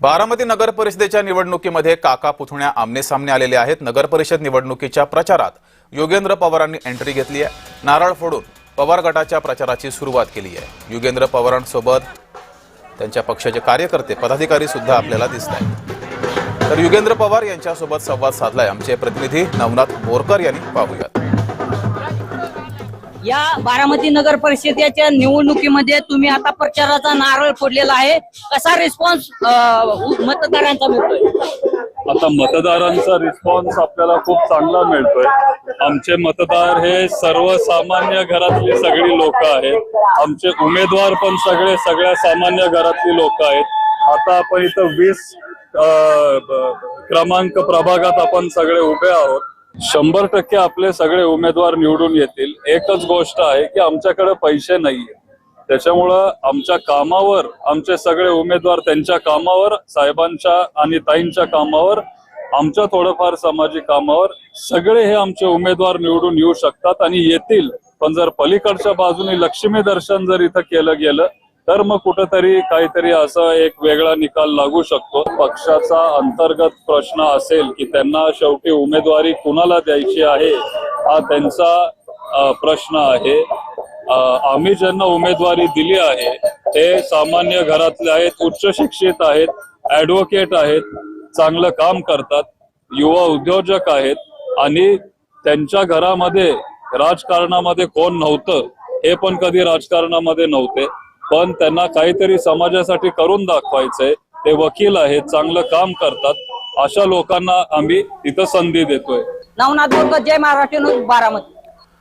बारामती नगर परिषदेच्या निवडणुकीमध्ये काका पुतण्या आमने सामने आलेले आहेत. नगर परिषद निवडणुकीच्या प्रचारात योगेंद्र पवारांनी एंट्री घेतली आहे. नारळ फोडून पवार गटाच्या प्रचाराची सुरुवात केली आहे. योगेंद्र पवारांसोबत त्यांच्या पक्षाचे कार्यकर्ते पदाधिकारी सुद्धा आपल्याला दिसत आहेत. तर युगेंद्र पवार यांच्यासोबत संवाद साधलाय. आमचे प्रतिनिधी नवनाथ बोरकर यांनी पाहूयात. या बारामती नगर परिषदेच्या निवडणुकीमध्ये तुम्ही आता प्रचाराचा नारळ फोडलेला आहे. कसा रिस्पॉन्स मतदारांचा मिळतोय? आता मतदारांचा रिस्पॉन्स आपल्याला खूप चांगला मिळतोय. आमचे मतदार हे सर्वसामान्य घरातली सगळी लोक आहेत. आमचे उमेदवार पण सगळे सगळ्या सामान्य घरातली लोक आहेत. आता आपण इथं वीस क्रमांक प्रभागात आपण सगळे उभे आहोत. शंभर टक्के आपले सगळे उमेदवार निवडून येतील. एकच गोष्ट आहे की आमच्याकडे पैसे नाहीये. त्याच्यामुळं आमच्या कामावर आमचे सगळे उमेदवार त्यांच्या कामावर साहेबांच्या आणि ताईंच्या कामावर आमच्या थोडंफार सामाजिक कामावर सगळे हे आमचे उमेदवार निवडून येऊ शकतात आणि येतील. पण जर पलीकडच्या बाजूने लक्ष्मी दर्शन जर इथं केलं गेलं तर मग कुठंतरी काहीतरी असा एक वेगळा निकाल लागू शकतो. पक्षाचा अंतर्गत प्रश्न असेल की त्यांना शेवटी उमेदवारी कुणाला द्यायची आहे हा त्यांचा प्रश्न आहे. आम्ही ज्यांना उमेदवारी दिली आहे ते सामान्य घरातले आहेत उच्च शिक्षित आहेत ऍडव्होकेट आहेत चांगलं काम करतात युवा उद्योजक आहेत आणि त्यांच्या घरामध्ये राजकारणामध्ये कोण नव्हतं हे पण कधी राजकारणामध्ये नव्हते. पण त्यांना काहीतरी समाजासाठी करून दाखवायचंय. ते वकील आहेत चांगलं काम करतात. अशा लोकांना आम्ही तिथं संधी देतोय. नवनाथ जय महाराष्ट्र बारामती.